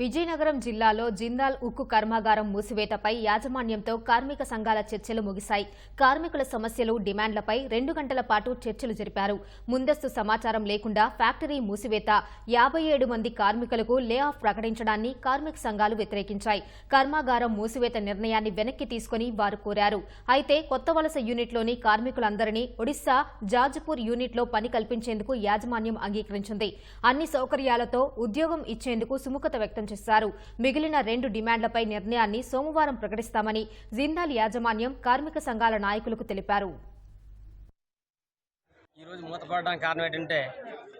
విజయనగరం జిల్లాలో జిందాల్ ఉక్కు కర్మాగారం మూసివేతపై యాజమాన్యంతో కార్మిక సంఘాల చర్చలు ముగిశాయి. కార్మికుల సమస్యలు డిమాండ్లపై రెండు గంటల పాటు చర్చలు జరిపారు. ముందస్తు సమాచారం లేకుండా ఫ్యాక్టరీ మూసివేత యాభై ఏడు మంది కార్మికులకు లే ఆఫ్ ప్రకటించడాన్ని కార్మిక సంఘాలు వ్యతిరేకించాయి. కర్మాగారం మూసివేత నిర్ణయాన్ని వెనక్కి తీసుకుని వారు కోరారు. అయితే కొత్త వలస యూనిట్లోని కార్మికులందరినీ ఒడిశా జాజ్పూర్ యూనిట్లో పని కల్పించేందుకు యాజమాన్యం అంగీకరించింది. అన్ని సౌకర్యాలతో ఉద్యోగం ఇచ్చేందుకు సుముఖత వ్యక్తం చేశారు. మిగిలిన రెండు డిమాండ్లపై నిర్ణయాన్ని సోమవారం ప్రకటిస్తామని జిందాల్ యాజమాన్యం కార్మిక సంఘాల నాయకులకు తెలిపారు. ఈరోజు మూతపడడానికి కారణం ఏంటంటే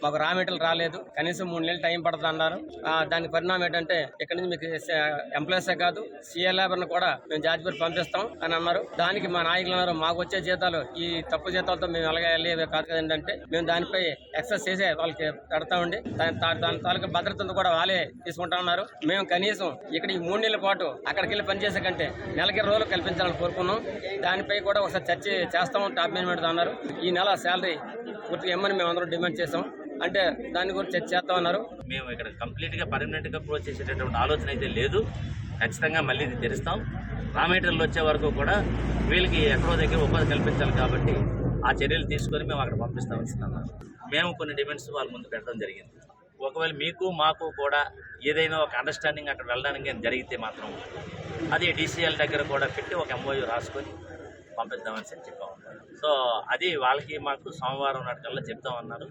మాకు రా మెటీరియల్ రాలేదు. కనీసం మూడు నెలలు టైం పడుతుంది అన్నారు. దాని దానికి పరిణామం ఏంటంటే ఇక్కడ నుంచి మీకు ఎంప్లాయీసే కాదు సీఏ లేబర్ను కూడా మేము జాజిపూర్ పంపిస్తాం అని అన్నారు. దానికి మా నాయకులు అన్నారు మాకు వచ్చే జీతాలు ఈ తప్పు జీతాలతో మేము ఎలాగ వెళ్ళి కాదు ఏంటంటే మేము దానిపై ఎక్సెస్ చేసే వాళ్ళకి పెడతామండి దాని తా- దాని తాలూకా భద్రతను కూడా వాళ్ళే తీసుకుంటా ఉన్నారు. మేము కనీసం ఇక్కడ ఈ మూడు నెలల పాటు అక్కడికి వెళ్ళి పనిచేసే కంటే నెలకి రోజులు కల్పించాలని కోరుకున్నాం. దానిపై కూడా ఒకసారి చర్చ చేస్తాము టాప్ మేనేజ్మెంట్ అన్నారు. ఈ నెల శాలరీ పూర్తిగా ఇమ్మని మేము అందరం డిమాండ్ చేసాం అంటే దాని గురించి చర్చ చేస్తామన్నారు మేము ఇక్కడ కంప్లీట్గా పర్మనెంట్గా క్లోజ్ చేసేటటువంటి ఆలోచన అయితే లేదు. ఖచ్చితంగా మళ్ళీ ఇది తెరుస్తాం. రామేటర్లు వచ్చే వరకు కూడా వీళ్ళకి ఎక్కడో దగ్గర ఉపాధి కల్పించాలి కాబట్టి ఆ చర్యలు తీసుకొని మేము అక్కడ పంపిస్తామని అన్నారు. మేము కొన్ని డిమాండ్స్ వాళ్ళ ముందు పెట్టడం జరిగింది. ఒకవేళ మీకు మాకు కూడా ఏదైనా ఒక అండర్స్టాండింగ్ అక్కడ వెళ్ళడానికి జరిగితే మాత్రం అది డీసీఎల్ దగ్గర కూడా పెట్టి ఒక ఎంఓయూ రాసుకొని పంపిద్దామని చెప్పి చెప్పాము సో అది వాళ్ళకి మాకు సోమవారం నాటికల్లా చెప్తామన్నారు